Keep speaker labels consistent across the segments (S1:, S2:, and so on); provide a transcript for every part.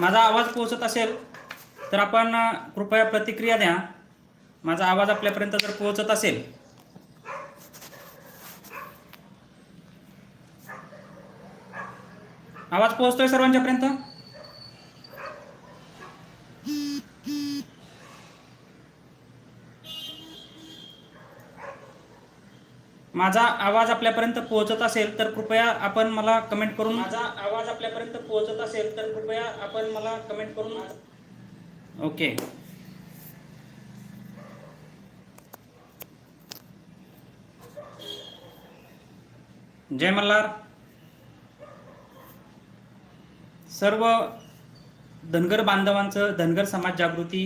S1: माझा आवाज पोहोचत असेल तर आपण कृपया प्रतिक्रिया द्या. माझा आवाज आपल्यापर्यंत जर पोहोचत असेल. आवाज पोहोचतोय सर्वांच्यापर्यंत? माझा आवाज आपल्यापर्यंत पोहोचत असेल तर कृपया आपण मला कमेंट करून माझा आवाज आपल्यापर्यंत पोहोचत असेल तर कृपया आपण मला कमेंट करून ओके. जय मल्हार. सर्व धनगर बांधवांचं धनगर समाज जागृती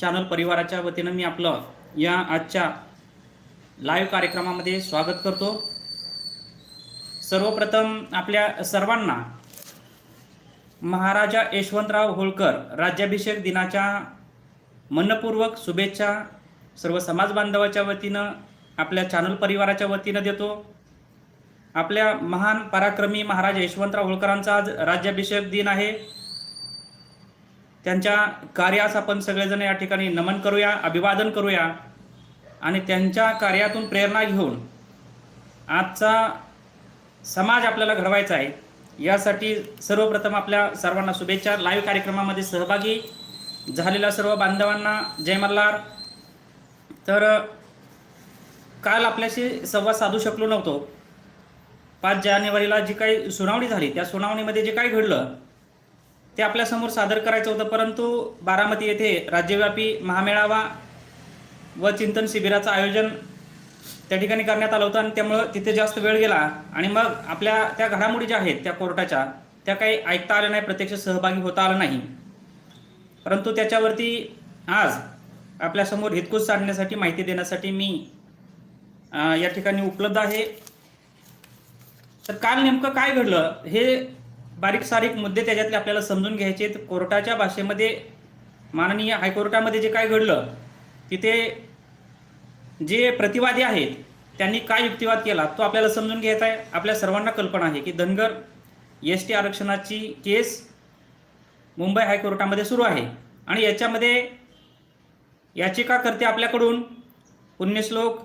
S1: चॅनल परिवाराच्या वतीनं मी आपलं या आजच्या लाईव्ह कार्यक्रमामध्ये स्वागत करतो. सर्वप्रथम आपल्या सर्वांना महाराजा यशवंतराव होळकर राज्याभिषेक दिनाच्या मनपूर्वक शुभेच्छा सर्व समाज बांधवाच्या वतीनं आपल्या चॅनल परिवाराच्या वतीनं देतो. आपल्या महान पराक्रमी महाराज यशवंतराव होळकरांचा आज राज्याभिषेक दिन आहे. त्यांच्या कार्यास आपण सगळेजण या ठिकाणी नमन करूया अभिवादन करूया. आणि त्यांच्या कार्यातून प्रेरणा घेऊन आजचा समाज आपल्याला घडवायचा आहे. यासाठी सर्वप्रथम आपल्या सर्वांना शुभेच्छा. लाईव्ह कार्यक्रमामध्ये सहभागी झालेल्या सर्व बांधवांना जय मल्हार. तर काल आपल्याशी संवाद साधू शकलो नव्हतो. पाच जानेवारीला जी काही सुनावणी झाली त्या सुनावणीमध्ये जे काही घडलं ते आपल्यासमोर सादर करायचं होतं. परंतु बारामती येथे राज्यव्यापी महामेळावा व चिंतन शिबिराचं आयोजन त्या ठिकाणी करण्यात आलं होतं आणि त्यामुळं तिथे जास्त वेळ गेला. आणि मग आपल्या त्या घडामोडी ज्या आहेत त्या कोर्टाच्या त्या काही ऐकता आल्या नाही प्रत्यक्ष सहभागी होता आलं नाही. परंतु त्याच्यावरती आज आपल्यासमोर हितकूस साधण्यासाठी माहिती देण्यासाठी मी या ठिकाणी उपलब्ध आहे. तर काल नेमकं काय घडलं हे बारीक सारीक मुद्दे त्याच्यातले आपल्याला समजून घ्यायचे आहेत. कोर्टाच्या भाषेमध्ये माननीय हायकोर्टामध्ये जे काय घडलं तिथे जे प्रतिवादी आहेत त्यांनी काय युक्तिवाद केला तो आपल्याला समजून घ्यायचा आहे. आपल्या सर्वांना कल्पना आहे की धनगर एस टी आरक्षणाची केस मुंबई हायकोर्टामध्ये सुरू आहे. आणि याच्यामध्ये याचिकाकर्ते आपल्याकडून पुण्यश्लोक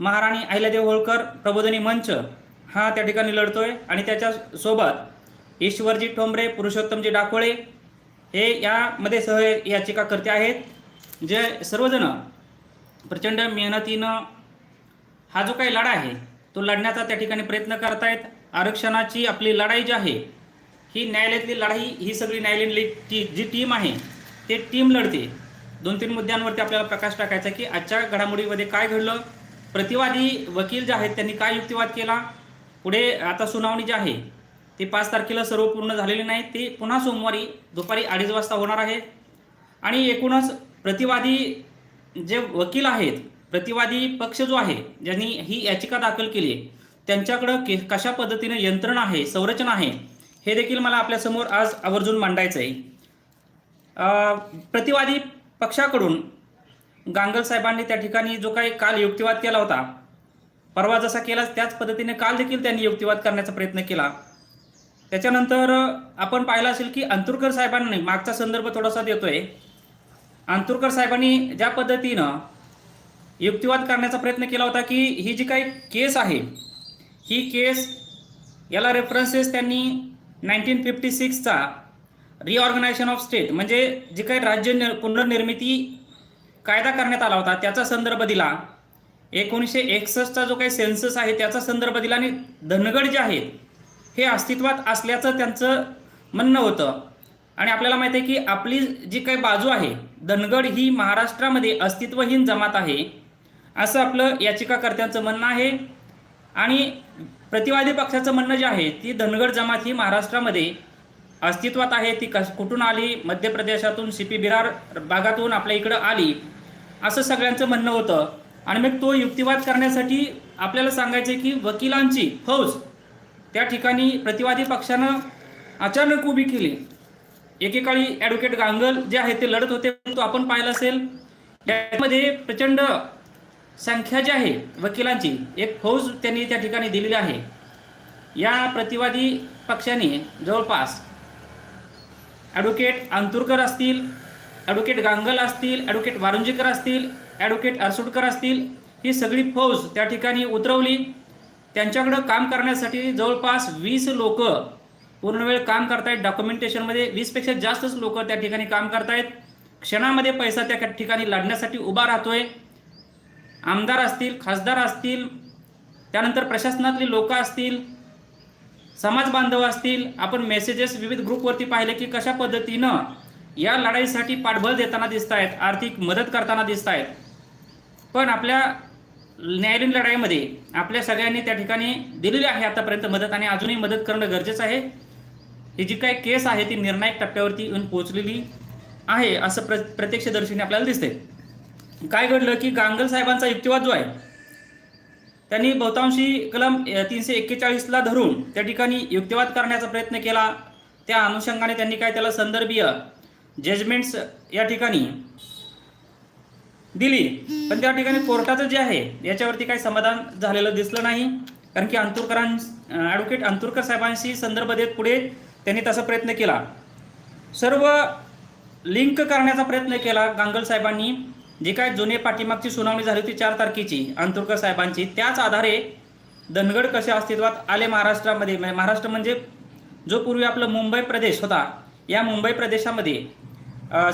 S1: महाराणी अहिल्यादेव होळकर प्रबोधनी मंच हा त्या ठिकाणी लढतोय. आणि त्याच्यासोबत ईश्वरजी ठोंबरे पुरुषोत्तमजी डाकोळे हे यामध्ये सह याचिकाकर्ते आहेत. जे सर्वजण प्रचंड मेहनतीनं हा जो काही लढा आहे तो लढण्याचा त्या ठिकाणी प्रयत्न करतायत. आरक्षणाची आपली लढाई जी आहे ही न्यायालयातली लढाई ही सगळी न्यायालयातली टी जी टीम आहे ते टीम लढते. दोन तीन मुद्द्यांवरती आपल्याला प्रकाश टाकायचा की आजच्या घडामोडीमध्ये काय घडलं प्रतिवादी वकील जे आहेत त्यांनी काय युक्तिवाद केला पुढे आता सुनावणी जी आहे ती पाच तारखेला सर्व पूर्ण झालेली नाही ती पुन्हा सोमवारी दुपारी अडीच वाजता होणार आहे. आणि एकूणच प्रतिवादी जे वकील आहेत प्रतिवादी पक्ष जो आहे ज्यांनी ही याचिका दाखल केली आहे त्यांच्याकडं के कशा पद्धतीनं यंत्रणा आहे संरचना आहे हे देखील मला आपल्यासमोर आज आवर्जून मांडायचं आहे प्रतिवादी पक्षाकडून गांगल साहेबांनी त्या ठिकाणी जो काही काल युक्तिवाद केला होता परवा जसा केला त्याच पद्धतीने काल देखील त्यांनी युक्तिवाद करण्याचा प्रयत्न केला. त्याच्यानंतर आपण पाहिलं असेल की अंतुरकर साहेबांनी मागचा संदर्भ थोडासा देतोय. अंतुरकर साहेबांनी ज्या पद्धतीनं युक्तिवाद करण्याचा प्रयत्न केला होता की ही जी काही केस आहे ही केस याला रेफरन्सेस त्यांनी नाईन्टीन फिफ्टी सिक्सचा रिऑर्गनायझेशन ऑफ स्टेट म्हणजे जी काही राज्य पुनर्निर्मिती कायदा करण्यात आला होता त्याचा संदर्भ दिला. एकोणीसशे एकसष्टचा जो काही सेन्सस आहे त्याचा संदर्भ दिला आणि धनगड जे आहेत हे अस्तित्वात असल्याचं त्यांचं म्हणणं होतं. आणि आपल्याला माहिती आहे की आपली जी काही बाजू आहे धनगड ही महाराष्ट्रामध्ये अस्तित्वहीन जमात आहे. असं आपलं याचिकाकर्त्यांचं म्हणणं आहे. आणि प्रतिवादी पक्षाचं म्हणणं जे आहे ती धनगड जमात ही महाराष्ट्रामध्ये अस्तित्वात आहे. ती कस कुठून आली? मध्य प्रदेशातून सी बिरार भागातून आपल्या इकडं आली. असं सगळ्यांचं म्हणणं होतं. आणि मग तो युक्तिवाद करण्यासाठी आपल्याला सांगायचं की वकिलांची फौज त्या ठिकाणी प्रतिवादी पक्षानं अचानक उभी केली. एकेकाळी ॲडव्होकेट गांगल जे आहे ते लढत होते तो आपण पाहिला असेल. यामध्ये प्रचंड संख्या जी आहे वकिलांची एक फौज त्यांनी त्या ठिकाणी दिलेली आहे. या प्रतिवादी पक्षाने जवळपास ॲडव्होकेट अंतुरकर असतील ॲडव्होकेट गांगल असतील ॲडव्होकेट वारुंजीकर असतील ॲडव्होकेट अरसुटकर असतील ही सगळी फौज त्या ठिकाणी उतरवली. त्यांच्याकडं काम करण्यासाठी जवळपास वीस लोक पूर्ण वेळ काम करतायत. डॉक्युमेंटेशनमध्ये वीसपेक्षा जास्तच लोक त्या ठिकाणी काम करतायत. क्षणामध्ये पैसा त्या ठिकाणी लढण्यासाठी उभा राहतोय. आमदार असतील खासदार असतील त्यानंतर प्रशासनातली लोक असतील समाज बांधव असतील आपण मेसेजेस विविध ग्रुपवरती पाहिले की कशा पद्धतीनं या लढाईसाठी पाठबळ देताना दिसत आहेत आर्थिक मदत करताना दिसत आहेत पण आपल्या न्यायालयीन लढाईमध्ये आपल्या सगळ्यांनी त्या ठिकाणी दिलेली आहे आतापर्यंत मदत आणि अजूनही मदत करणं गरजेचं आहे. ही जी काही केस आहे ती निर्णायक टप्प्यावरती येऊन पोहोचलेली आहे असं प्र प्रत्यक्षदर्शीने आपल्याला दिसते काय घडलं की गांगल साहेबांचा युक्तिवाद जो आहे त्यांनी बहुतांशी कलम तीनशे एक्केचाळीसला धरून त्या ठिकाणी युक्तिवाद करण्याचा प्रयत्न केला. त्या अनुषंगाने त्यांनी काय त्याला संदर्भीय जजमेंट्स या ठिकाणी दिली. पण त्या ठिकाणी कोर्टाचं जे आहे याच्यावरती काही समाधान झालेलं दिसलं नाही. कारण की अंतुरकरां ॲडव्होकेट अंतुरकर साहेबांशी संदर्भ देत पुढे त्यांनी तसा प्रयत्न केला. सर्व लिंक करण्याचा प्रयत्न केला गांगल साहेबांनी. जी काय जुने पाठीमागची सुनावणी झाली होती चार तारखेची अंतुरकर साहेबांची त्याच आधारे धनगड कसे अस्तित्वात आले महाराष्ट्रामध्ये? म्हणजे महाराष्ट्र म्हणजे जो पूर्वी आपलं मुंबई प्रदेश होता या मुंबई प्रदेशामध्ये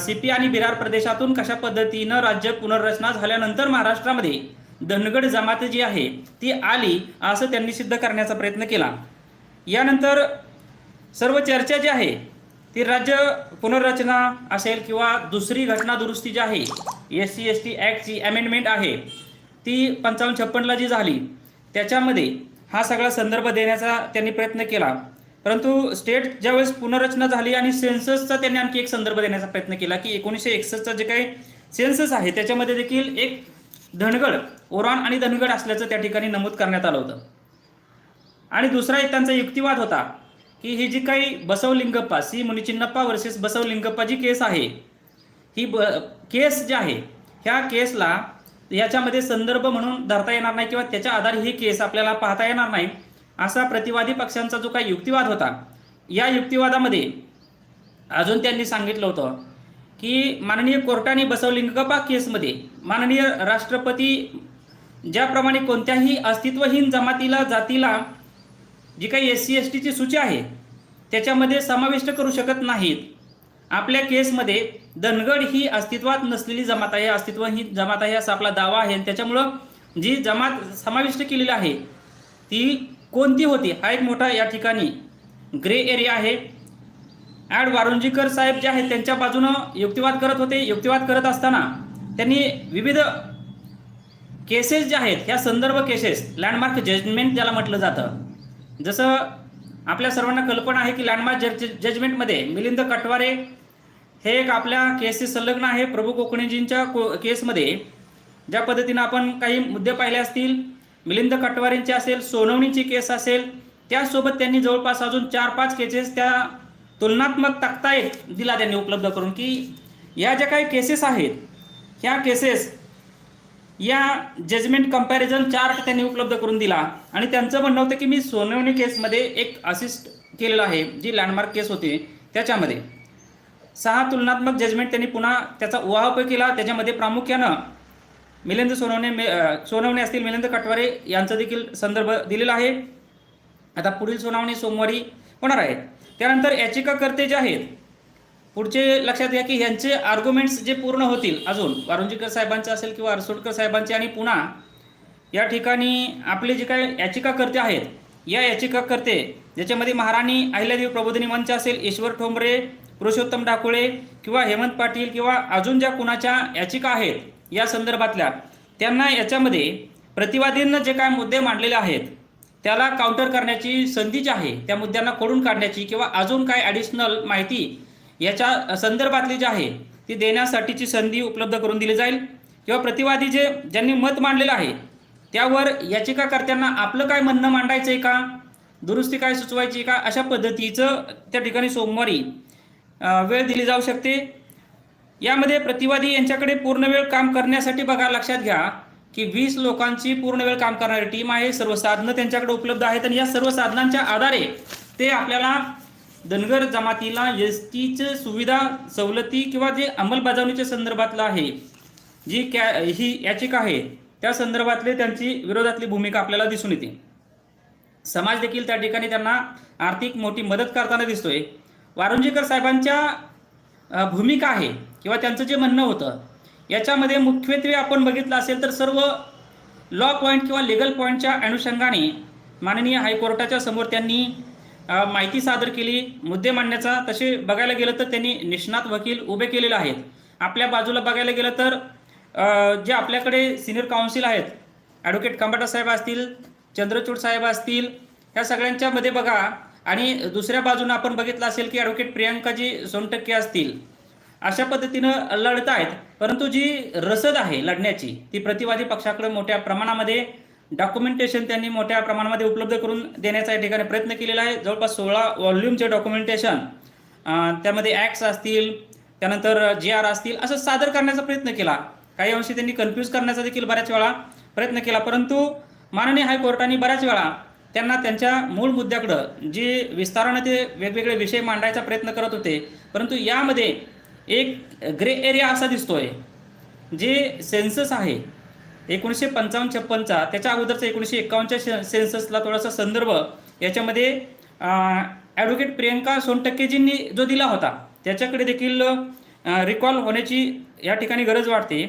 S1: सी आणि बिरार प्रदेशातून कशा पद्धतीनं राज्य पुनर्रचना झाल्यानंतर महाराष्ट्रामध्ये धनगड जमात जी आहे ती आली असं त्यांनी सिद्ध करण्याचा प्रयत्न केला. यानंतर सर्व चर्चा जी आहे ती राज्य पुनर्रचना असेल किंवा दुसरी घटना दुरुस्ती जी आहे एस सी एस टी ॲक्टची अमेंडमेंट आहे ती पंचावन्न छप्पनला जी झाली त्याच्यामध्ये हा सगळा संदर्भ देण्याचा त्यांनी प्रयत्न केला. परंतु स्टेट ज्यावेळेस पुनर्रचना झाली आणि सेन्ससचा त्यांनी आणखी एक संदर्भ देण्याचा प्रयत्न केला की एकोणीसशे एकसष्टचा जे काही सेन्सस आहे त्याच्यामध्ये देखील एक धनगड ओराण आणि धनगड असल्याचं त्या ठिकाणी नमूद करण्यात आलं होतं. आणि दुसरा एक त्यांचा युक्तिवाद होता की ही जी काही बसवलिंगप्पा सी मुनिचिन्नप्पा वर्सेस बसवलिंगप्पा जी केस आहे ही ब केस जी आहे ह्या केसला याच्यामध्ये संदर्भ म्हणून धरता येणार नाही किंवा त्याच्या आधारे ही केस आपल्याला पाहता येणार नाही असा प्रतिवादी पक्षांचा जो काही युक्तिवाद होता या युक्तिवादामध्ये अजून त्यांनी सांगितलं होतं की माननीय कोर्टाने बसवलिंगप्पा केसमध्ये माननीय राष्ट्रपती ज्याप्रमाणे कोणत्याही अस्तित्वहीन जमातीला जातीला जी काही एस सी एस टीची सूची आहे त्याच्यामध्ये समाविष्ट करू शकत नाहीत. आपल्या केसमध्ये धनगड ही अस्तित्वात नसलेली जमात आहे. अस्तित्वहीन जमात आहे असा आपला दावा आहे. त्याच्यामुळं जी जमात समाविष्ट केलेली आहे ती कोणती होती? हा एक मोठा या ठिकाणी ग्रे एरिया आहे. ॲड वारुंजीकर साहेब जे आहेत त्यांच्या बाजूनं युक्तिवाद करत होते. युक्तिवाद करत असताना त्यांनी विविध केसेस ज्या आहेत ह्या संदर्भ केसेस लँडमार्क जजमेंट ज्याला म्हटलं जातं. जसं आपल्या सर्वांना कल्पना आहे की लँडमार्क जज जजमेंटमध्ये मिलिंद कटवारे हे एक आपल्या केसेस संलग्न आहे. प्रभू कोकणेजींच्या को केसमध्ये ज्या पद्धतीनं आपण काही मुद्दे पाहिले असतील मिलिंद कटवारेंची असेल सोनवणीची केस असेल त्यासोबत त्यांनी जवळपास अजून चार पाच केसेस त्या तुलनात्मक तक्ता एक दिला त्यांनी उपलब्ध करून की या ज्या काही केसेस आहेत ह्या केसेस या जजमेंट कंपॅरिझन चार्ट त्यांनी उपलब्ध करून दिला. आणि त्यांचं म्हणणं होतं की मी सोनवणी केसमध्ये एक असिस्ट केलेलं आहे जी लँडमार्क केस होती त्याच्यामध्ये. सहा तुलनात्मक जजमेंट त्यांनी पुन्हा त्याचा उहापोह केला. त्याच्यामध्ये प्रामुख्यानं मिलिंद सोनवणे मे सोनवणे असतील मिलिंद कटवारे यांचा देखील संदर्भ दिलेला आहे. आता पुढील सुनावणी सोमवारी होणार आहे. त्यानंतर याचिकाकर्ते जे आहेत पुढचे लक्षात घ्या की यांचे आर्ग्युमेंट्स जे पूर्ण होतील अजून वारुंजीकर साहेबांचे असेल किंवा अरसोडकर साहेबांचे आणि पुन्हा या ठिकाणी आपले जे काय याचिकाकर्ते आहेत या याचिकाकर्ते ज्याच्यामध्ये महाराणी अहिल्यादेवी प्रबोधिनी मंच असेल ईश्वर ठोंबरे पुरुषोत्तम डाकुळे किंवा हेमंत पाटील किंवा अजून ज्या कुणाच्या याचिका आहेत या संदर्भातल्या त्यांना याच्यामध्ये प्रतिवादींना जे काय मुद्दे मांडलेले आहेत त्याला काउंटर करण्याची संधी जी आहे. त्या मुद्द्यांना खोडून काढण्याची किंवा अजून काय ॲडिशनल माहिती याच्या संदर्भातली जी आहे ती देण्यासाठीची संधी उपलब्ध करून दिली जाईल. किंवा प्रतिवादी जे ज्यांनी मत मांडलेलं आहे त्यावर याचिकाकर्त्यांना आपलं काय म्हणणं मांडायचं आहे का? दुरुस्ती काय सुचवायची का? अशा पद्धतीचं त्या ठिकाणी सोमवारी वेळ दिली जाऊ शकते. यामध्ये प्रतिवादी यांच्याकडे पूर्ण वेळ काम करण्यासाठी बघा लक्षात घ्या की वीस लोकांची पूर्ण वेळ काम करणारी टीम आहे. सर्व साधनं त्यांच्याकडे उपलब्ध आहेत. आणि या सर्व साधनांच्या आधारे ते आपल्याला धनगर जमातीला एस टीचं सुविधा सवलती किंवा जे अंमलबजावणीच्या संदर्भातलं आहे जी कॅ ही याचिका आहे त्या संदर्भातले त्यांची विरोधातली भूमिका आपल्याला दिसून येते. समाज देखील त्या ठिकाणी त्यांना आर्थिक मोठी मदत करताना दिसतोय. वारुंजीकर साहेबांच्या भूमिका आहे किंवा त्यांचं जे म्हणणं होतं याच्यामध्ये मुख्यत्वे आपण बघितलं असेल तर सर्व लॉ पॉईंट किंवा लिगल पॉईंटच्या अनुषंगाने माननीय हायकोर्टाच्या समोर त्यांनी माहिती सादर केली मुद्दे मांडण्याचा तसे बघायला गेलं तर त्यांनी निष्णात वकील उभे केलेले आहेत. आपल्या बाजूला बघायला गेलं तर जे आपल्याकडे सिनियर काउन्सिल आहेत ॲडव्होकेट कंबाटा साहेब असतील चंद्रचूड साहेब असतील ह्या सगळ्यांच्यामध्ये बघा. आणि दुसऱ्या बाजूने आपण बघितलं असेल की ॲडव्होकेट प्रियांकाजी सोनटक्के असतील. अशा पद्धतीनं लढत आहेत. परंतु जी रसद आहे लढण्याची ती प्रतिवादी पक्षाकडे मोठ्या प्रमाणामध्ये डॉक्युमेंटेशन त्यांनी मोठ्या प्रमाणामध्ये उपलब्ध करून देण्याचा या ठिकाणी प्रयत्न केलेला आहे. जवळपास सोळा व्हॉल्यूमचे डॉक्युमेंटेशन त्यामध्ये ॲक्ट्स असतील त्यानंतर जे आर असतील असं सादर करण्याचा प्रयत्न केला. काही अंशी त्यांनी कन्फ्यूज करण्याचा देखील बऱ्याच वेळा प्रयत्न केला. परंतु माननीय हायकोर्टाने बऱ्याच वेळा त्यांना त्यांच्या मूळ मुद्द्याकडं जे विस्तारानं ते वेगवेगळे विषय मांडायचा प्रयत्न करत होते. परंतु यामध्ये एक ग्रे एरिया असा दिसतोय जे सेन्सस आहे. एकोणीसशे पंचावन्न छप्पनचा त्याच्या अगोदरचा एकोणीसशे एकावन्नच्या सेन्ससला थोडासा संदर्भ याच्यामध्ये ॲडव्होकेट प्रियंका सोनटक्केजींनी जो दिला होता त्याच्याकडे देखील रिकॉल होण्याची या ठिकाणी गरज वाटते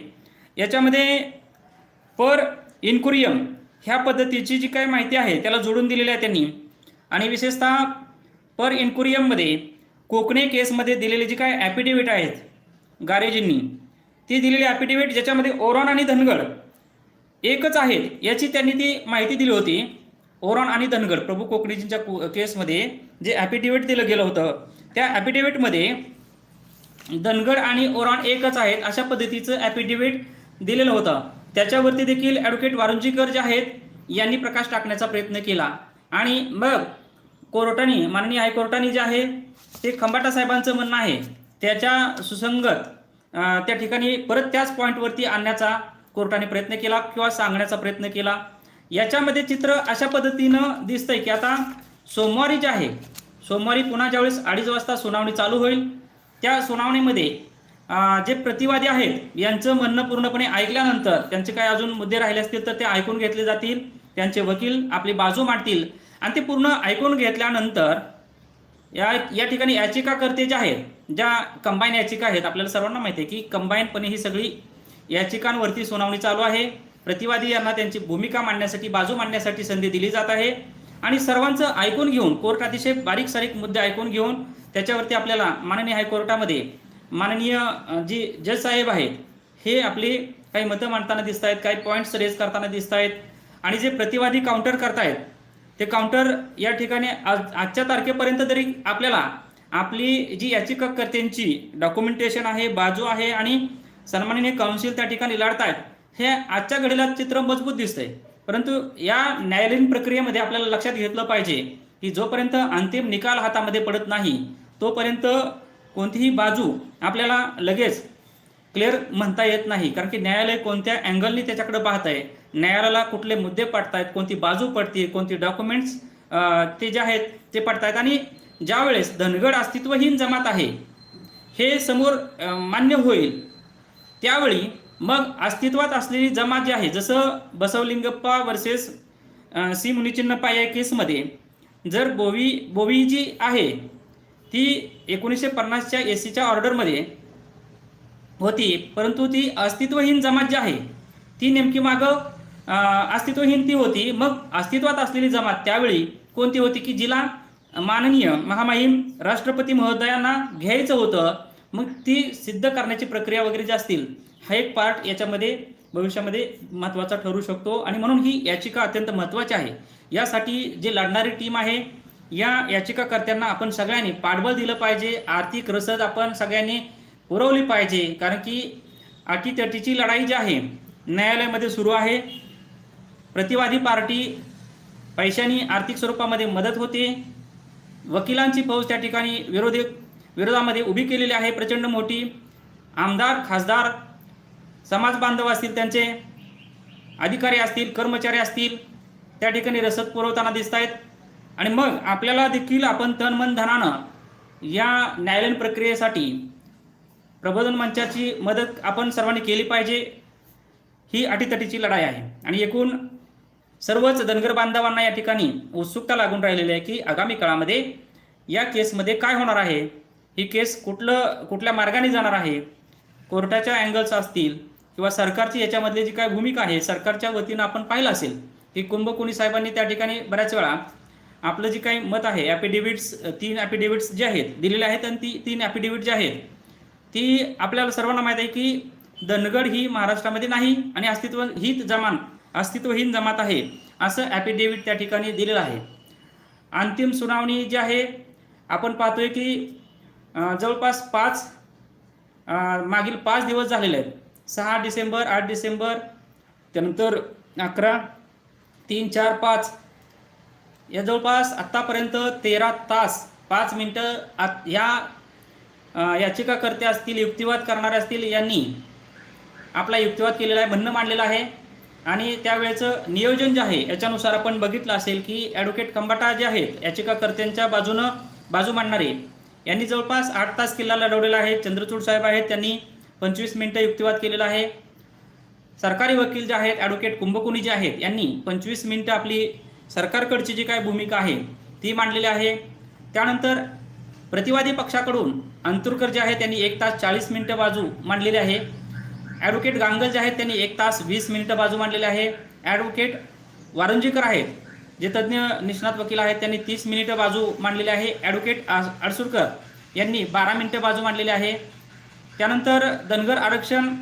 S1: याच्यामध्ये पर इन्कुरियम ह्या पद्धतीची जी काही माहिती आहे त्याला जोडून दिलेली आहे त्यांनी. आणि विशेषतः पर इन्कुरियममध्ये कोकणे केसमध्ये दिलेली जी काय ॲफिडेविट आहेत गारेजींनी ती दिलेली ॲफिडेविट ज्याच्यामध्ये ओरॉन आणि धनगड एकच आहेत याची त्यांनी ती माहिती दिली होती. ओरॉन आणि धनगड प्रभू कोकणीजींच्या केसमध्ये जे ॲफिडेव्हिट दिलं गेलं होतं त्या ॲफिडेव्हिटमध्ये धनगड आणि ओरॉन एकच आहेत अशा पद्धतीचं ॲफिडेव्हिट दिलेलं होतं. त्याच्यावरती देखील ॲडव्होकेट वारुंजीकर जे आहेत यांनी प्रकाश टाकण्याचा प्रयत्न केला. आणि मग कोर्टाने माननीय हायकोर्टाने जे आहे ते खंबाटा साहेबांचं म्हणणं आहे त्याच्या सुसंगत त्या ठिकाणी परत त्याच पॉईंटवरती आणण्याचा कोर्टाने प्रयत्न केला किंवा सांगण्याचा प्रयत्न केला. याच्यामध्ये चित्र अशा पद्धतीनं दिसतंय की आता सोमवारी जे आहे सोमवारी पुन्हा ज्यावेळेस अडीच वाजता सुनावणी चालू होईल त्या सुनावणीमध्ये जे प्रतिवादी आहेत यांचं म्हणणं पूर्णपणे ऐकल्यानंतर त्यांचे काही अजून मुद्दे राहिले असतील तर ते ऐकून घेतले जातील त्यांचे वकील आपली बाजू मांडतील. आणि ते पूर्ण ऐकून घेतल्यानंतर या या ठिकाणी याचिकाकर्ते जे आहेत ज्या कंबाईन याचिका आहेत आपल्याला सर्वांना माहिती आहे की कंबाईनपणे ही सगळी याचिकांवरती सुनावणी चालू आहे. प्रतिवादी यांना त्यांची भूमिका मांडण्यासाठी बाजू मांडण्यासाठी संधी दिली जात आहे. आणि सर्वांचं ऐकून घेऊन कोर्ट अतिशय बारीक सारीक मुद्दे ऐकून घेऊन त्याच्यावरती आपल्याला माननीय हायकोर्टामध्ये माननीय जी जज साहेब आहेत हे आपली काही मतं मांडताना दिसत आहेत काही पॉईंट्स रेज करताना दिसत आहेत आणि जे प्रतिवादी काउंटर करतायत ते काउंटर या ठिकाणी आज आजच्या तारखेपर्यंत तरी आपल्याला आपली जी याचिकाकर्त्यांची डॉक्युमेंटेशन आहे बाजू आहे आणि सन्माननीय काउन्सिल त्या ठिकाणी लढतायत हे आजच्या घडीला चित्र मजबूत दिसतंय. परंतु या न्यायालयीन प्रक्रियेमध्ये आपल्याला लक्षात घेतलं पाहिजे की जोपर्यंत अंतिम निकाल हातामध्ये पडत नाही तोपर्यंत कोणतीही बाजू आपल्याला लगेच क्लिअर म्हणता येत नाही. कारण की न्यायालय कोणत्या अँगलनी त्याच्याकडे पाहत आहे न्यायालयाला कुठले मुद्दे पडतायत कोणती बाजू पडते कोणती डॉक्युमेंट्स ते जे आहेत ते पडतायत. आणि ज्यावेळेस धनगड अस्तित्वहीन जमात आहे हे समोर मान्य होईल. त्यावेळी मग अस्तित्वात असलेली जमात जी आहे जसं बसवलिंगप्पा वर्सेस सी मुनिचिन्नप्पा या केसमध्ये जर बोवी बोवी जी आहे ती एकोणीसशे पन्नासच्या एस सीच्या ऑर्डरमध्ये होती परंतु ती अस्तित्वहीन जमात जी आहे ती नेमकी मागं अस्तित्वहीन ती होती. मग अस्तित्वात असलेली जमात त्यावेळी कोणती होती की जिला माननीय महामहिम राष्ट्रपती महोदयांना घ्यायचं होतं मग ती सिद्ध करण्याची प्रक्रिया वगैरे जे असतील हा एक पार्ट याच्यामध्ये भविष्यामध्ये महत्त्वाचा ठरू शकतो. आणि म्हणून ही याचिका अत्यंत महत्त्वाची आहे. यासाठी जे लढणारी टीम आहे या याचिकाकर्त्यांना आपण सगळ्यांनी पाठबळ दिलं पाहिजे. आर्थिक रसद आपण सगळ्यांनी पुरवली पाहिजे. कारण की अटीतटीची लढाई जी आहे न्यायालयामध्ये सुरू आहे. प्रतिवादी पार्टी पैशांनी आर्थिक स्वरूपामध्ये मदत होते. वकिलांची फौज त्या ठिकाणी विरोधी विरोधामध्ये उभी केलेली आहे प्रचंड मोठी आमदार खासदार समाज बांधव असतील त्यांचे अधिकारी असतील कर्मचारी असतील त्या ठिकाणी रसद पुरवताना दिसत आहेत आणि मग आपल्याला देखील आपण तन मन धनानं या न्यायालयीन प्रक्रियेसाठी प्रबोधन मंचाची मदत आपण सर्वांनी केली पाहिजे. ही अटीतटीची लढाई आहे. आणि एकूण सर्वच धनगर बांधवांना या ठिकाणी उत्सुकता लागून राहिलेली आहे की आगामी काळामध्ये या केसमध्ये काय होणार आहे? ही केस कुठलं कुठल्या मार्गाने जाणार आहे? कोर्टाच्या अँगल्स असतील किंवा सरकारची याच्यामधली जी काय भूमिका आहे सरकारच्या वतीनं आपण पाहिलं असेल की कुंभकोणी साहेबांनी त्या ठिकाणी बऱ्याच वेळा आपलं जे काही मत आहे ॲफिडेव्हिट्स तीन ॲफिडेव्हिट्स जे आहेत दिलेले आहेत आणि ती तीन ॲफिडेव्हिट जे आहेत ती आपल्याला सर्वांना माहीत आहे की धनगड ही महाराष्ट्रामध्ये नाही आणि अस्तित्व अस्तित्वहीन जमान अस्तित्वहीन जमात आहे असं ॲफिडेव्हिट त्या ठिकाणी दिलेलं आहे. अंतिम सुनावणी जी आहे आपण पाहतोय की जवळपास पाच मागील पाच दिवस झालेले आहेत. सहा डिसेंबर आठ डिसेंबर त्यानंतर अकरा तीन चार पाच. या जवळपास आत्तापर्यंत तेरा तास पाच मिनटं आत या याचिकाकर्ते असतील युक्तिवाद करणारे असतील यांनी आपला युक्तिवाद केलेला आहे म्हणणं मांडलेलं आहे. आणि त्यावेळेचं नियोजन जे आहे याच्यानुसार आपण बघितलं असेल की ॲडव्होकेट कंबाटा जे आहेत याचिकाकर्त्यांच्या बाजूनं बाजू मांडणारे यांनी जवळपास आठ तास किल्ला लढवलेला आहे. चंद्रचूड साहेब आहेत त्यांनी पंचवीस मिनिटं युक्तिवाद केलेला आहे. सरकारी वकील जे आहेत ॲडव्होकेट कुंभकोणी जे आहेत यांनी पंचवीस मिनिटं आपली सरकारकडची जी काय भूमिका आहे ती मांडलेली आहे. त्यानंतर प्रतिवादी पक्षाकडून अंतुरकर जे आहेत त्यांनी एक तास चाळीस मिनिटं बाजू मांडलेली आहे. ॲडव्होकेट गांगल जे आहेत त्यांनी एक तास वीस मिनिटं बाजू मांडलेली आहे. ॲडव्होकेट वारंजीकर आहेत जे तज्ज्ञ निष्णात वकील आहेत त्यांनी तीस मिनिटं बाजू मांडलेली आहे. ॲडव्होकेट अडसुरकर अडसूरकर यांनी बारा मिनिटं बाजू मांडलेली आहे. त्यानंतर धनगर आरक्षण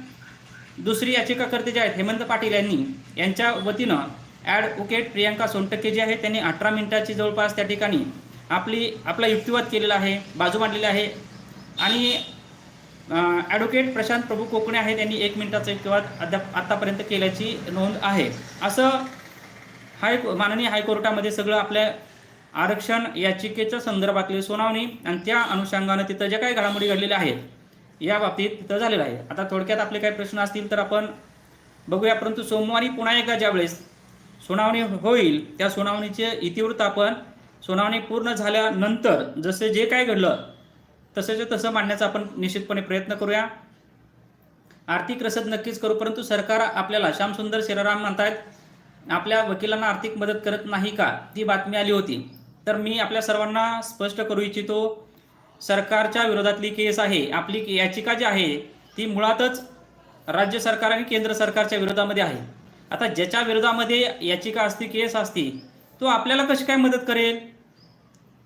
S1: दुसरी याचिकाकर्ते जे आहेत हेमंत पाटील यांनी यांच्या वतीनं ॲडव्होकेट प्रियांका सोनटक्के जे आहेत त्यांनी अठरा मिनिटाची जवळपास त्या ठिकाणी आपली आपला युक्तिवाद केलेला आहे बाजू मांडलेली आहे. आणि ॲडव्होकेट प्रशांत प्रभू कोकणे आहेत यांनी एक मिनिटाचा युक्तिवाद अद्याप आत्तापर्यंत केल्याची नोंद आहे. असं हाय माननीय हायकोर्टामध्ये सगळं आपल्या आरक्षण याचिकेच्या संदर्भातली सुनावणी आणि त्या अनुषंगानं तिथं ज्या काही घडामोडी घडलेल्या आहेत या बाबतीत तिथं झालेलं आहे. आता थोडक्यात आपले काही प्रश्न असतील तर आपण बघूया परंतु सोमवारी पुन्हा एकदा ज्यावेळेस सुनावणी होईल त्या सुनावणीचे इतिवृत्त आपण सुनावणी पूर्ण झाल्यानंतर जसे जे काय घडलं तसेच तसं मांडण्याचा आपण निश्चितपणे प्रयत्न करूया. आर्थिक रसद नक्कीच करू परंतु सरकार आपल्याला श्यामसुंदर शिराराम म्हणतायत आपल्या वकिलांना आर्थिक मदत करत नाही का? ती बातमी आली होती. तर मी आपल्या सर्वांना स्पष्ट करू इच्छितो सरकारच्या विरोधातली केस आहे. आपली याचिका जी आहे ती मुळातच राज्य सरकार आणि केंद्र सरकारच्या विरोधामध्ये आहे. आता ज्याच्या विरोधामध्ये याचिका असती केस असती तो आपल्याला कशी काय मदत करेल?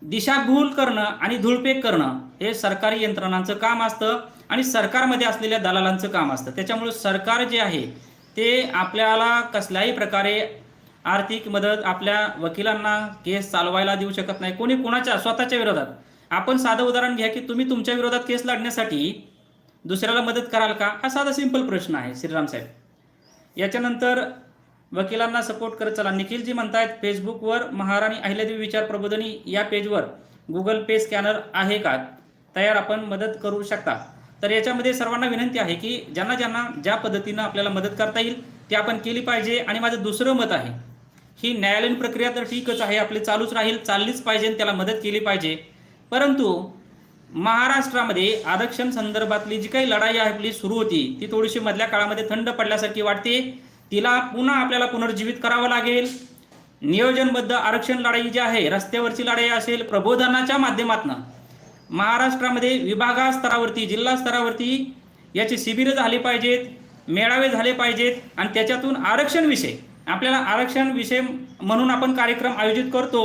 S1: दिशाभूल करणं आणि धुळपेक करणं हे सरकारी यंत्रणांचं काम असतं आणि सरकारमध्ये असलेल्या दलालांचं काम असतं. त्याच्यामुळे सरकार जे आहे ते आपल्याला कसल्याही प्रकारे आर्थिक मदत आपल्या वकिलांना केस चालवायला देऊ शकत नाही. कोणी कोणाच्या स्वतःच्या विरोधात. आपण साधं उदाहरण घ्या की तुम्ही तुमच्या विरोधात केस लढण्यासाठी दुसऱ्याला मदत कराल का? हा साधा सिंपल प्रश्न आहे श्रीराम साहेब. याच्यानंतर वकिलांना सपोर्ट करत चला. निखिलजी म्हणतायत फेसबुकवर महाराणी अहिल्यादेवी विचार प्रबोधनी या पेजवर गुगल पे स्कॅनर आहे का? तयार आपण मदत करू शकता. तर याच्यामध्ये सर्वांना विनंती आहे की ज्यांना ज्यांना ज्या पद्धतीनं आपल्याला मदत करता येईल ते आपण केली पाहिजे. आणि माझं दुसरं मत आहे ही न्यायालयीन प्रक्रिया तर ठीकच आहे आपली चालूच राहील चाललीच पाहिजे आणि त्याला मदत केली पाहिजे. परंतु महाराष्ट्रामध्ये आरक्षण संदर्भातली जी काही लढाई आपली सुरू होती ती थोडीशी मधल्या काळामध्ये थंड पडल्यासारखी वाटते. तिला पुन्हा आपल्याला पुनर्जीवित करावं लागेल. नियोजनबद्ध आरक्षण लढाई जी आहे रस्त्यावरची लढाई असेल प्रबोधनाच्या माध्यमातून महाराष्ट्रामध्ये विभागा स्तरावरती जिल्हा स्तरावरती याची शिबिरं झाली पाहिजेत मेळावे झाले पाहिजेत आणि त्याच्यातून आरक्षण विषय. आपल्याला आरक्षण विषय म्हणून आपण कार्यक्रम आयोजित करतो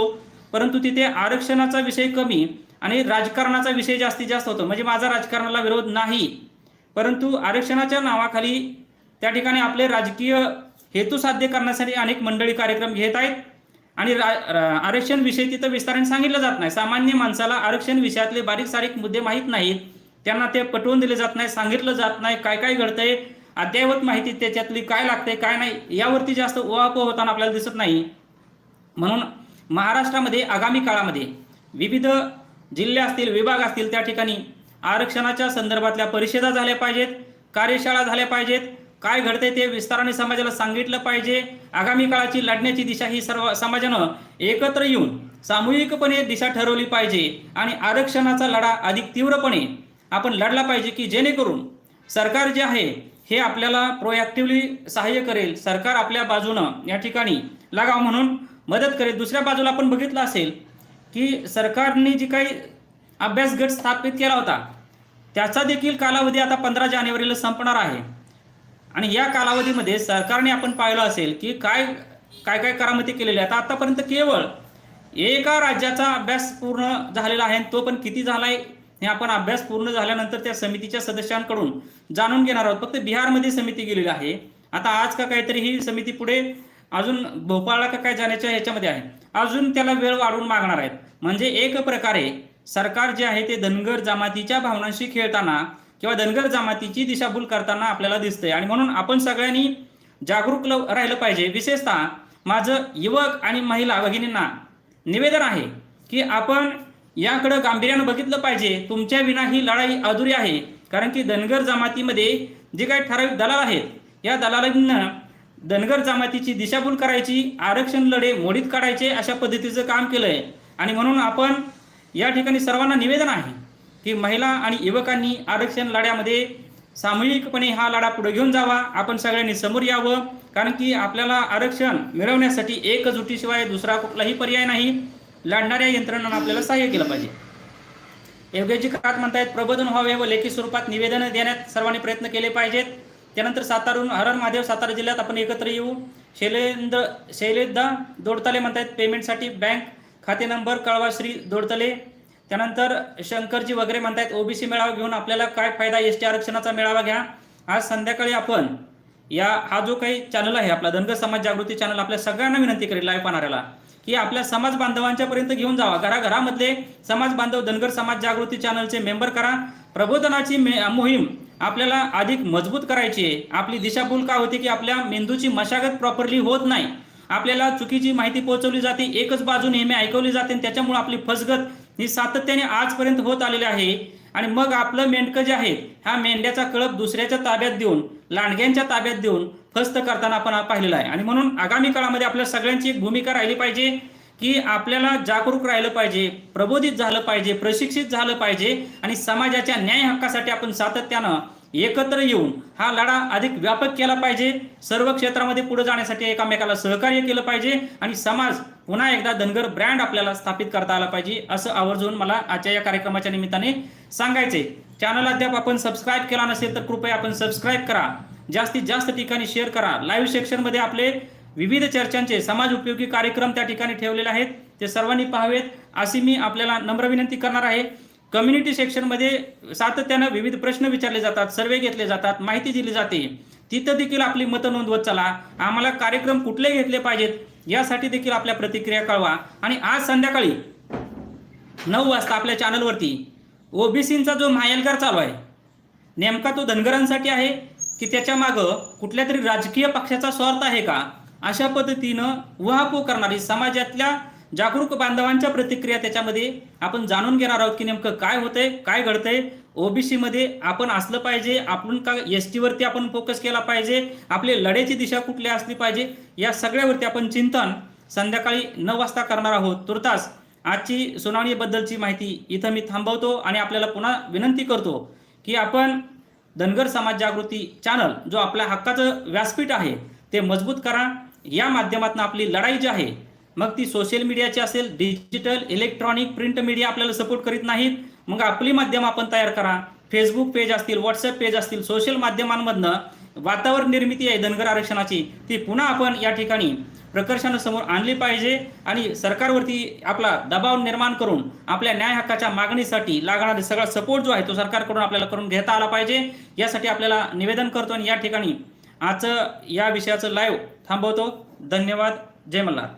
S1: परंतु तिथे आरक्षणाचा विषय कमी आणि राजकारणाचा विषय जास्तीत जास्त होतो. म्हणजे माझा राजकारणाला विरोध नाही. परंतु आरक्षणाच्या नावाखाली त्या ठिकाणी आपले राजकीय हेतू साध्य करण्यासाठी अनेक मंडळी कार्यक्रम घेत आहेत. आणि रा आरक्षण विषय तिथं विस्ताराने सांगितलं जात नाही. सामान्य माणसाला आरक्षण विषयातले बारीक सारीक मुद्दे माहीत नाहीत. त्यांना ते पटवून दिले जात नाही सांगितलं जात नाही काय काय घडतंय अद्ययावत माहिती त्याच्यातली काय लागते काय नाही यावरती जास्त उहापोह होताना आपल्याला दिसत नाही. म्हणून महाराष्ट्रामध्ये आगामी काळामध्ये विविध जिल्हे असतील विभाग असतील त्या ठिकाणी आरक्षणाच्या संदर्भातल्या परिषदा झाल्या पाहिजेत कार्यशाळा झाल्या पाहिजेत काय घडते ते विस्ताराने समाजाला सांगितलं पाहिजे. आगामी काळाची लढण्याची दिशा ही सर्व समाजानं एकत्र येऊन सामूहिकपणे दिशा ठरवली पाहिजे आणि आरक्षणाचा लढा अधिक तीव्रपणे आपण लढला पाहिजे की जेणेकरून सरकार जे आहे हे आपल्याला प्रोॲक्टिव्हली सहाय्य करेल. सरकार आपल्या बाजूनं या ठिकाणी लागावं म्हणून मदत करेल. दुसऱ्या बाजूला आपण बघितलं असेल की सरकारने जी काही अभ्यास गट स्थापित केला होता त्याचा देखील कालावधी आता पंधरा जानेवारीला संपणार आहे. आणि या कालावधीमध्ये सरकारने आपण पाहिलं असेल की काय काय काय करामती केलेल्या आहेत. आतापर्यंत केवळ एका राज्याचा अभ्यास पूर्ण झालेला आहे आणि तो पण किती झाला आहे हे आपण अभ्यास पूर्ण झाल्यानंतर त्या समितीच्या सदस्यांकडून जाणून घेणार आहोत. फक्त बिहारमध्ये समिती गेलेली आहे. आता आज का काहीतरी ही समिती पुढे अजून भोपाळला का काय जाण्याच्या ह्याच्यामध्ये आहे. अजून त्याला वेळ वाढवून मागणार आहेत. म्हणजे एक प्रकारे सरकार जे आहे ते धनगर जमातीच्या भावनांशी खेळताना किंवा धनगर जमातीची दिशाभूल करताना आपल्याला दिसतंय. आणि म्हणून आपण सगळ्यांनी जागरूक राहिलं पाहिजे. विशेषतः माझं युवक आणि महिला भगिनींना निवेदन आहे की आपण याकडं गांभीर्यानं बघितलं पाहिजे. तुमच्या विना ही लढाई अधुरी आहे. कारण की धनगर जमातीमध्ये जे काही ठराविक दलाल आहेत या दलालांना धनगर जमातीची दिशाभूल करायची आरक्षण लढे मोडीत काढायचे अशा पद्धतीचं काम केलंय. आणि म्हणून आपण या ठिकाणी सर्वांना निवेदन आहे की महिला आणि युवकांनी आरक्षण लढ्यामध्ये सामूहिकपणे हा लढा पुढे घेऊन जावा. आपण सगळ्यांनी समोर यावं कारण की आपल्याला आरक्षण मिळवण्यासाठी एकजुटीशिवाय दुसरा कुठलाही पर्याय नाही. लढणाऱ्या यंत्रणांना आपल्याला सहाय्य केलं पाहिजे. योग्यजी काकात म्हणतायत प्रबोधन व्हावे व लेखी स्वरूपात निवेदन देण्यात सर्वांनी प्रयत्न केले पाहिजेत. त्यानंतर सातारून हरण महादेव सातारा जिल्ह्यात आपण एकत्र येऊ. शैलेंद्र शैलेदा दोडतले म्हणतायत पेमेंटसाठी बँक खाते नंबर कळवा श्री दोडतले. त्यानंतर शंकरजी वगैरे म्हणतायत ओबीसी मेळावा घेऊन आपल्याला काय फायदा? एस टी आरक्षणाचा मेळावा घ्या. आज संध्याकाळी आपण या हा जो काही चॅनल आहे आपला धनगर समाज जागृती चॅनल आपल्या सगळ्यांना विनंती करेल लाईव्ह पाहणाऱ्याला की आपल्या समाज बांधवांच्या पर्यंत घेऊन जावा. घराघरामधले समाज बांधव धनगर समाज जागृती चॅनलचे मेंबर करा. प्रबोधनाची मे- मोहीम आपल्याला अधिक मजबूत करायची आहे. आपली दिशाभूल का होती की आपल्या मेंदूची मशागत प्रॉपरली होत नाही? आपल्याला चुकीची माहिती पोहोचवली जाते एकच बाजू नेहमी ऐकवली जाते आणि त्याच्यामुळे आपली फसगत ही सातत्याने आजपर्यंत होत आलेली आहे. आणि मग आपलं मेंढकं जे आहे हा मेंढ्याचा कळप दुसऱ्याच्या ताब्यात देऊन लांडग्यांच्या ताब्यात देऊन फस्त करताना आपण पाहिलेला आहे. आणि म्हणून आगामी काळामध्ये आपल्या सगळ्यांची एक भूमिका राहिली पाहिजे की आपल्याला जागरूक राहिलं पाहिजे प्रबोधित झालं पाहिजे प्रशिक्षित झालं पाहिजे आणि समाजाच्या न्याय हक्कासाठी आपण सातत्यानं एकत्र येऊन हा लढा अधिक व्यापक केला पाहिजे. सर्व क्षेत्रामध्ये पुढे जाण्यासाठी एकामेकाला सहकार्य केलं पाहिजे आणि समाज पुन्हा एकदा धनगर ब्रँड आपल्याला स्थापित करता आला पाहिजे असं आवर्जून मला आजच्या या कार्यक्रमाच्या निमित्ताने सांगायचे चॅनल अद्याप आपण सबस्क्राईब केला नसेल तर कृपया आपण सबस्क्राईब करा. जास्तीत जास्त ठिकाणी शेअर करा. लाईव्ह सेक्शनमध्ये आपले विविध चर्चांचे समाज उपयोगी कार्यक्रम त्या ठिकाणी ठेवलेले आहेत. ते सर्वांनी पाहावेत. अशी मी आपल्याला नम्र विनंती करणार आहे. कम्युनिटी सेक्शनमध्ये सातत्यानं विविध प्रश्न विचारले जातात सर्वे घेतले जातात माहिती दिली जाते. तिथं देखील आपली मतं नोंदवत चला. आम्हाला कार्यक्रम कुठले घेतले पाहिजेत यासाठी देखील आपल्या प्रतिक्रिया कळवा. आणि आज संध्याकाळी नऊ वाजता आपल्या चॅनलवरती ओबीसींचा जो मायलगार चालू आहे नेमका तो धनगरांसाठी आहे की त्याच्या मागं कुठल्या तरी राजकीय पक्षाचा स्वार्थ आहे का? अशा पद्धतीनं उहापोह करणारी समाजातल्या जागरूक बांधवांच्या प्रतिक्रिया त्याच्यामध्ये आपण जाणून घेणार आहोत की नेमकं काय होतंय काय घडतंय. ओबीसी मध्ये आपण असलं पाहिजे आपण का एस टीवरती आपण फोकस केला पाहिजे आपली लढ्याची दिशा कुठली असली पाहिजे या सगळ्यावरती आपण चिंतन संध्याकाळी नऊ वाजता करणार आहोत. तुर्तास आजची सुनावणीबद्दलची माहिती इथं मी थांबवतो आणि आपल्याला पुन्हा विनंती करतो की आपण धनगर समाज जागृती चॅनल जो आपल्या हक्काचं व्यासपीठ आहे ते मजबूत करा. या माध्यमातून आपली लढाई जी आहे मग ती सोशल मीडियाची असेल डिजिटल इलेक्ट्रॉनिक प्रिंट मीडिया आपल्याला सपोर्ट करीत नाहीत. मग आपली माध्यम आपण तयार करा. फेसबुक पेज असतील व्हॉट्सअप पेज असतील सोशल माध्यमांमधनं वातावरण निर्मिती आहे धनगर आरक्षणाची. ती पुन्हा आपण या ठिकाणी प्रकर्षानं समोर आणली पाहिजे आणि सरकारवरती आपला दबाव निर्माण करून आपल्या न्याय हक्काच्या मागणीसाठी लागणारा सगळा सपोर्ट जो आहे तो सरकारकडून आपल्याला करून घेता आला पाहिजे. यासाठी आपल्याला निवेदन करतो आणि या ठिकाणी आजचं या विषयाचं लाईव्ह थांबवतो. धन्यवाद. जय मल्हार.